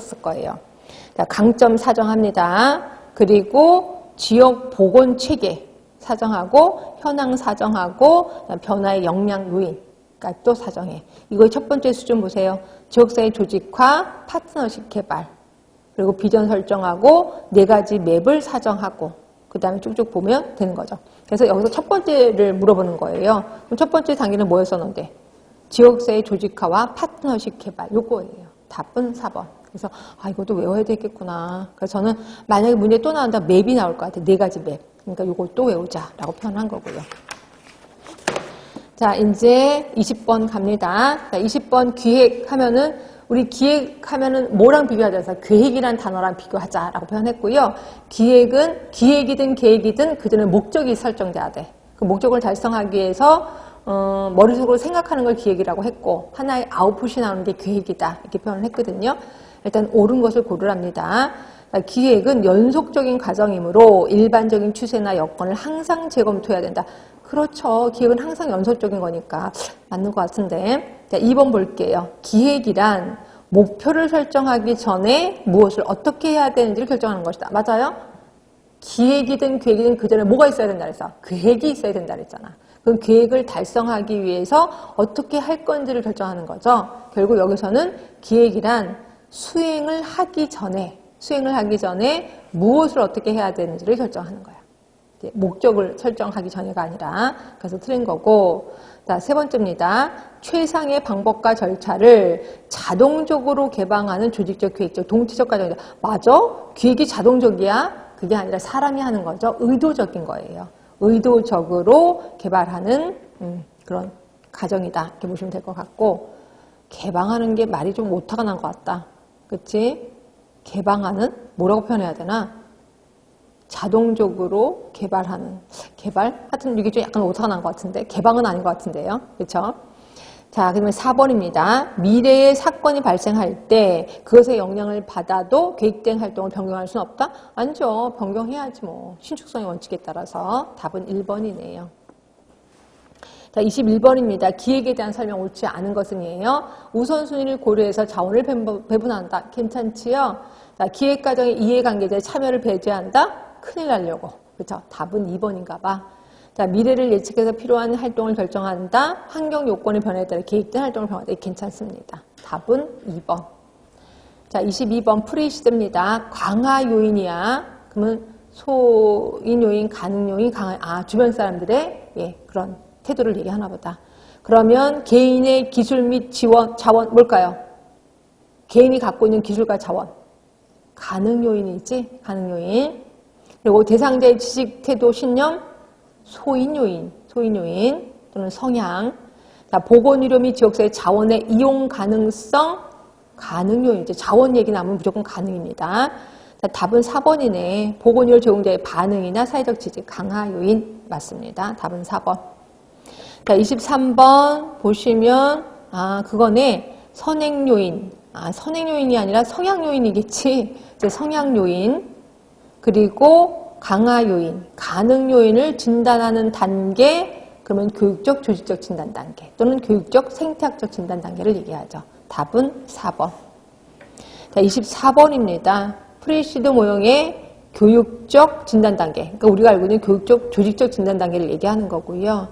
썼을 거예요. 자, 강점 사정합니다. 그리고 지역 보건 체계 사정하고 현황 사정하고 변화의 역량 요인까지 또 사정해. 이거 첫 번째 수준 보세요. 지역사회 조직화, 파트너십 개발, 그리고 비전 설정하고 네 가지 맵을 사정하고 그 다음에 쭉쭉 보면 되는 거죠. 그래서 여기서 첫 번째를 물어보는 거예요. 그럼 첫 번째 단계는 뭐였었는데? 지역사회 조직화와 파트너십 개발 요거예요. 답은 4번. 그래서 아 이것도 외워야 되겠구나. 그래서 저는 만약에 문제 또 나온다 맵이 나올 것 같아요. 네 가지 맵. 그러니까 요걸 또 외우자라고 표현한 거고요. 자 이제 20번 갑니다. 자, 20번 기획하면은 우리 기획하면은 뭐랑 비교하자 해서 계획이란 단어랑 비교하자라고 표현했고요. 기획은 기획이든 계획이든 그전에 목적이 설정돼야 돼. 그 목적을 달성하기 위해서 어, 머릿속으로 생각하는 걸 기획이라고 했고 하나의 아웃풋이 나오는 게 계획이다 이렇게 표현을 했거든요. 일단 옳은 것을 고르랍니다. 그러니까 기획은 연속적인 과정이므로 일반적인 추세나 여건을 항상 재검토해야 된다. 그렇죠. 기획은 항상 연속적인 거니까 맞는 것 같은데. 자, 2번 볼게요. 기획이란 목표를 설정하기 전에 무엇을 어떻게 해야 되는지를 결정하는 것이다. 맞아요? 기획이든 계획이든 그 전에 뭐가 있어야 된다 그래서 계획이 있어야 된다 그랬잖아. 그 계획을 달성하기 위해서 어떻게 할 건지를 결정하는 거죠. 결국 여기서는 기획이란 수행을 하기 전에 수행을 하기 전에 무엇을 어떻게 해야 되는지를 결정하는 거야. 목적을 설정하기 전에가 아니라 그래서 틀린 거고 자, 세 번째입니다. 최상의 방법과 절차를 자동적으로 개방하는 조직적, 계획적, 동체적 과정이다. 맞아? 기획이 자동적이야? 그게 아니라 사람이 하는 거죠. 의도적인 거예요. 의도적으로 개발하는 음, 그런 과정이다. 이렇게 보시면 될 것 같고 개방하는 게 말이 좀 오타가 난 것 같다. 그치? 개방하는? 뭐라고 표현해야 되나? 자동적으로 개발하는. 개발? 하여튼 이게 좀 약간 오타가 난 것 같은데. 개방은 아닌 것 같은데요. 그쵸? 자, 그러면 4번입니다. 미래의 사건이 발생할 때 그것의 영향을 받아도 계획된 활동을 변경할 수는 없다? 아니죠. 변경해야지 뭐. 신축성의 원칙에 따라서 답은 1번이네요. 자, 21번입니다. 기획에 대한 설명 옳지 않은 것은이에요. 우선순위를 고려해서 자원을 배분한다. 괜찮지요? 자, 기획 과정의 이해관계자의 참여를 배제한다? 큰일 나려고. 그렇죠? 답은 2번인가 봐. 자, 미래를 예측해서 필요한 활동을 결정한다. 환경 요건의 변화에 따라 계획된 활동을 병한다. 괜찮습니다. 답은 2번. 자, 22번 프리시드입니다. 강화 요인이야. 그러면 소인 요인, 가능 요인, 강화, 아, 주변 사람들의, 예, 그런 태도를 얘기하나 보다. 그러면 개인의 기술 및 지원, 자원 뭘까요? 개인이 갖고 있는 기술과 자원. 가능 요인이 있지? 가능 요인. 그리고 대상자의 지식, 태도, 신념, 소인 요인, 소인 요인 또는 성향. 자, 보건 의료 및 지역사회 자원의 이용 가능성, 가능 요인. 이제 자원 얘기 나오면 무조건 가능입니다. 자, 답은 4번이네. 보건 의료 제공자의 반응이나 사회적 지지 강화 요인 맞습니다. 답은 4번. 자, 23번 보시면 아, 그거네. 선행 요인. 아, 선행 요인이 아니라 성향 요인이겠지. 이제 성향 요인. 그리고 강화 요인, 가능 요인을 진단하는 단계, 그러면 교육적, 조직적 진단 단계 또는 교육적, 생태학적 진단 단계를 얘기하죠. 답은 4번. 자, 24번입니다. 프리시드 모형의 교육적 진단 단계. 그러니까 우리가 알고 있는 교육적, 조직적 진단 단계를 얘기하는 거고요.